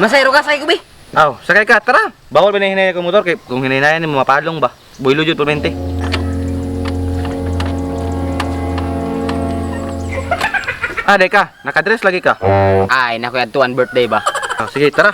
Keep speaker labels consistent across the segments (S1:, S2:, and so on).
S1: Masayro ka sa ikubi.
S2: Aw, sakay ka, tara. Bawal ba na hinay ko motor kay kung hinay mo mapalong ba. Builo jud permente. Ah, day ka. Nakadress lagi ka.
S1: Ay, naku yan tuwan birthday ba?
S2: Ah, sige, tara.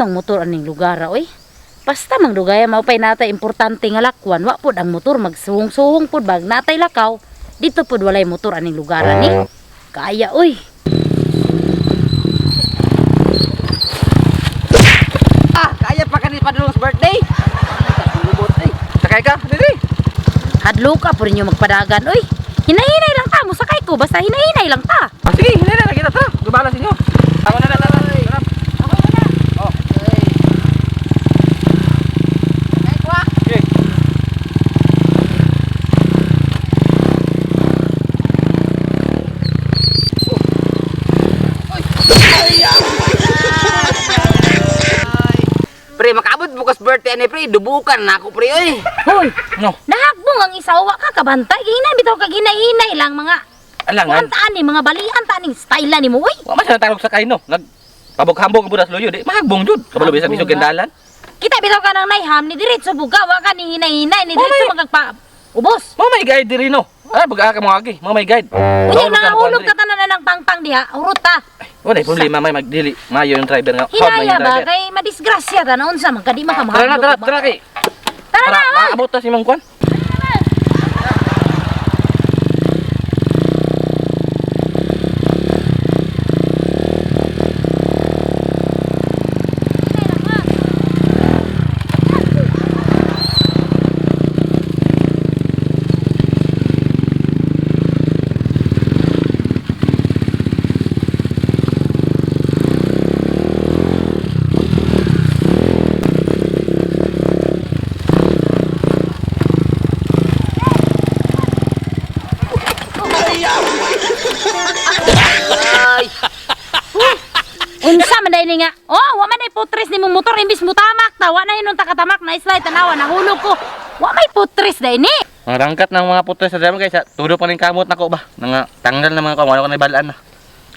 S3: Namang motor aning lugar oy? Basta mang dugaya maupay natay importante nga lakwan, wa pud ang motor magsuhong-suhong pud bag natay lakaw. Dito pud walay motor aning lugar ni. Kaya oy.
S1: Ah, kaya pa kanil padulong birthday. Lubot, eh.
S2: Sakay ka, dali.
S3: Hadlo ka pud ninyo magpadagan oy. Hinahinay lang ta mo sakay ko basta hinahinay lang ta.
S2: Ah, sige, hinay na kita, tara. Gubala sa inyo. Ako na, na,
S1: bukas birthday ni pre. Dubukan na ako pre, oy.
S3: Hoy,
S2: No,
S3: nahakbong ang isawa ka kabantay. Hinay bitaw ka ginahinay lang mga
S2: alangan.
S3: Kuantaan ni mga balian ta ning style ni mo oy.
S2: Wa man siya natawag sa kaino. Nag pabog-hambog ang budas loyo. Di mahagbong jud. Kabalo bisa bisog kendalan.
S3: Kita bitaw ka nang naiham ni diretso buga wa ka ni hinay-hinay ni diretso magagpa ubos.
S2: Mo may guide diri no. Ah, baga ka mo agi. Mo may guide.
S3: Unya na hulog ka tanan na ng pangpang diha. Urot ta.
S2: Wala problema may magdili. Mayo yung driver nga.
S3: Hinaya ba kay madisgrasya ta na unsa man ka di
S2: Tara na, tara, tara kay.
S3: Tara na.
S2: Maabot ta si Mang Kwan.
S1: Ay.
S3: Unsa man dai ni nga? Oh, wa man dai putres ni mong motor imbis mo tamak ta. Wa na hinon takatamak na slide tanawa nahulog ko. Wa may putres dai ni.
S2: Ang rangkat ng mga putres sa driver guys. Tudo pa ning kamot nako ba. Nga tanggal na mga. Wala ko na ibalaan na.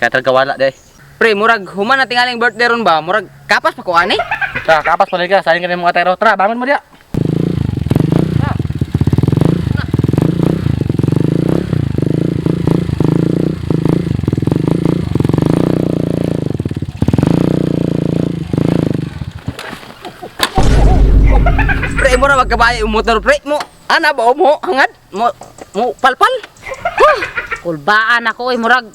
S2: Kaya talaga wala di.
S1: Pre, murag human na tingaling birthday ron ba? Murag kapas pa ko ani?
S2: Sa kapas pa ka. Sayang ka mga tero. Tara, bangon mo diya.
S1: Mura magkabayo yung motor pre mo. Ana ba mo hangad? Mo mo palpal.
S3: Kulbaan ako oy murag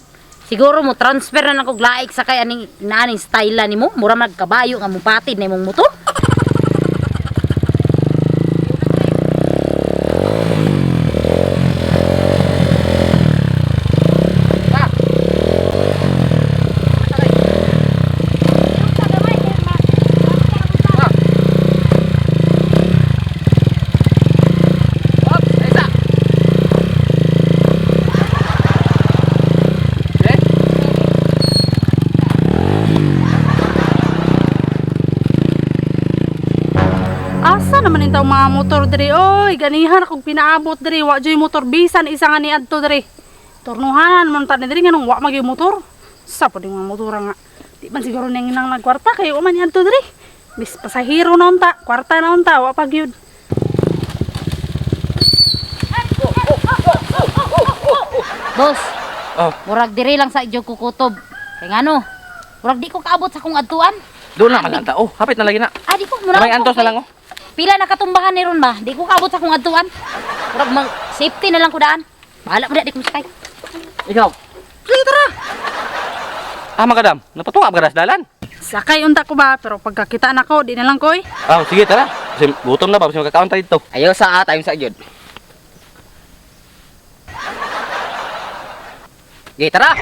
S3: Siguro mo transfer na nako glaik sa kay aning naaning style ni mo. Mura magkabayo nga mo patid na imong motor.
S1: Op, isa. Eh?
S4: Intaw mga motor diri oy ganihan akong pinaabot diri wa joy motor bisan isa nga ni adto diri. Turnuhanan man ta ni diri nganong wa magi motor. Sa pa ding mga motor nga. Di man siguro ning nang nagkwarta kay o man ni adto diri. Bis pasahero na unta, kwarta na unta wa pa gyud.
S3: Boss,
S2: Oh,
S3: murag diri lang sa idyo kukutob. Kay ngano? Murag di ko kaabot sa kong adtuan.
S2: doon na man Oh, hapit na lagi na.
S3: Ah, di ko murag.
S2: Kamay antos na lang oh.
S3: Pila nakatumbahan ni ron ba? Di ko kaabot sa kong adtuan. Murag mag safety na lang ko daan. Bahala mo na di ko sakay.
S2: Ikaw. Sige, tara. Ah, makadam. Napatuwa ka sa dalan.
S4: Sakay unta ko ba pero pagkakita na ko di na lang koy.
S2: Ah, sige, tara. Kasi gutom na ba? Kasi magkakaon tayo dito.
S1: Ayaw sa tayo sa gyud. Okay, tara.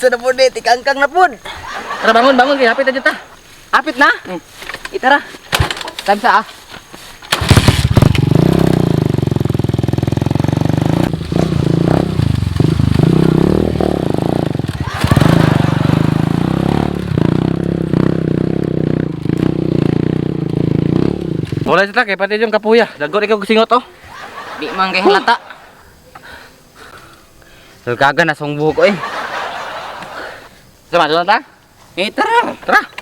S1: Unsa na pud eh, tikangkang na pud.
S2: Tara bangon, bangon kay hapit na dito ta.
S1: Apit na. Itara. Tagsa ah.
S2: Wala sila kay pati yung kapuya. Dagot ikaw singot oh.
S1: Di man kay halata. Sulkaga na song buhok eh.
S2: Sama doon ta.
S1: Eh tara.
S2: Tara.